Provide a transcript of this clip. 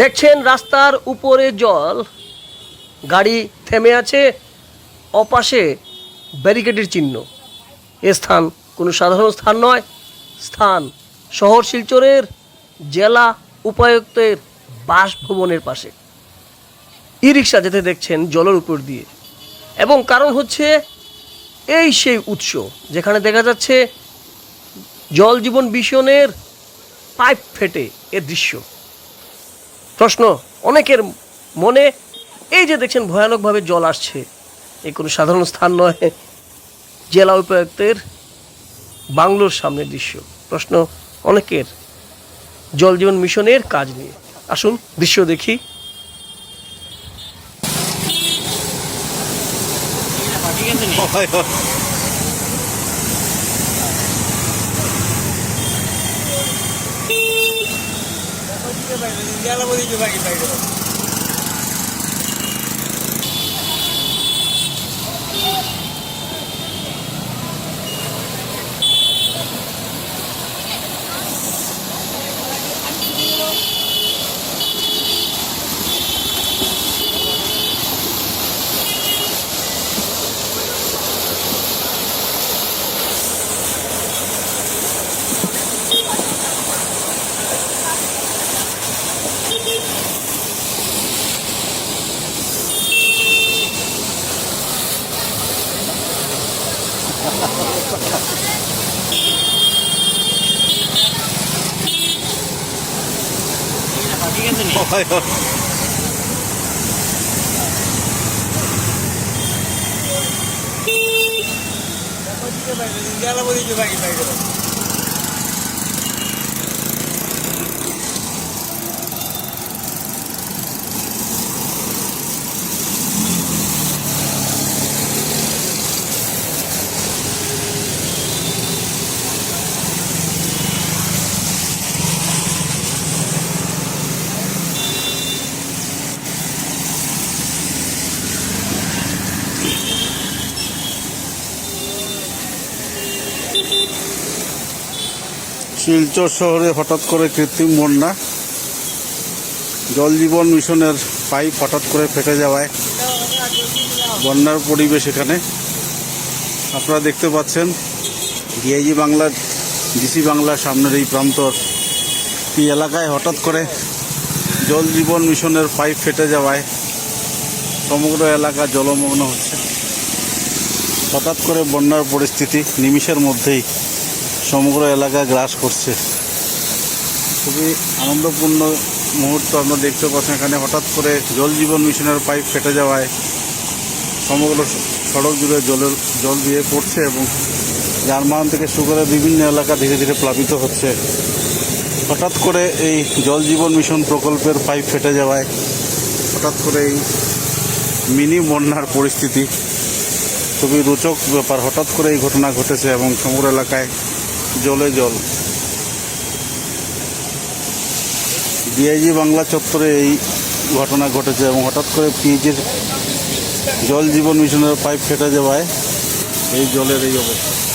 দেখছেন রাস্তার উপরে জল, গাড়ি থেমে আছে, অপাশে ব্যারিকেডের চিহ্ন। এ স্থান কোনো সাধারণ স্থান নয়, স্থান শহর শিলচরের জেলা উপায়ুক্তের বাসভবনের পাশে। ই রিক্সা যেতে দেখছেন জলের উপর দিয়ে। এবং কারণ হচ্ছে এই সেই উৎস, যেখানে দেখা যাচ্ছে জল জীবন মিশনের পাইপ ফেটে এর দৃশ্য। প্রশ্ন, অনেকের মনে এই যে দেখছেন ভয়ানকভাবে জল আসছে এই কোনো সাধারণ স্থান নয়, জেলা উপায়ুক্তের বাংলোর সামনের দৃশ্য। প্রশ্ন, অনেকের জল জীবন মিশনের কাজ নিয়ে। আসুন দৃশ্য দেখি। বাইরে গেলাম ওদিকে বাইরে বাইরে। হয় বাইরে বাইরে শিলচর শহরে হঠাৎ করে কৃত্রিম বন্যা। জল জীবন মিশনের পাইপ হঠাৎ করে ফেটে যাওয়ায় বন্যার পরিবেশ এখানে। আপনারা দেখতে পাচ্ছেন, ডিআইজি বাংলার, ডিসি বাংলার সামনের এই প্রান্তর। এই এলাকায় হঠাৎ করে জল জীবন মিশনের পাইপ ফেটে যাওয়ায় সমগ্র এলাকা জলমগ্ন হচ্ছে। হঠাৎ করে বন্যার পরিস্থিতি নিমিষের মধ্যেই সমগ্র এলাকা গ্রাস করছে। খুবই আনন্দপূর্ণ মুহূর্ত আমরা দেখতে পাচ্ছেন এখানে। হঠাৎ করে জল জীবন মিশনের পাইপ ফেটে যাওয়ায় সমগ্র সড়ক জুড়ে জলের জল দিয়ে পড়ছে এবং যানবাহন থেকে শুরু বিভিন্ন এলাকা ধীরে ধীরে প্লাবিত হচ্ছে। হঠাৎ করে এই জল জীবন মিশন প্রকল্পের পাইপ ফেটে যাওয়ায় হঠাৎ করে এই মিনি বন্যার পরিস্থিতি খুবই রোচক ব্যাপার। হঠাৎ করে এই ঘটনা ঘটেছে এবং সমগ্র এলাকায় জলে জল। ডিআইজি বাংলা চত্বরে এই ঘটনা ঘটেছে এবং হঠাৎ করে পিএইচের জল জীবন মিশনের পাইপ ফেটে যাওয়ায় এই জলের এই অবস্থা।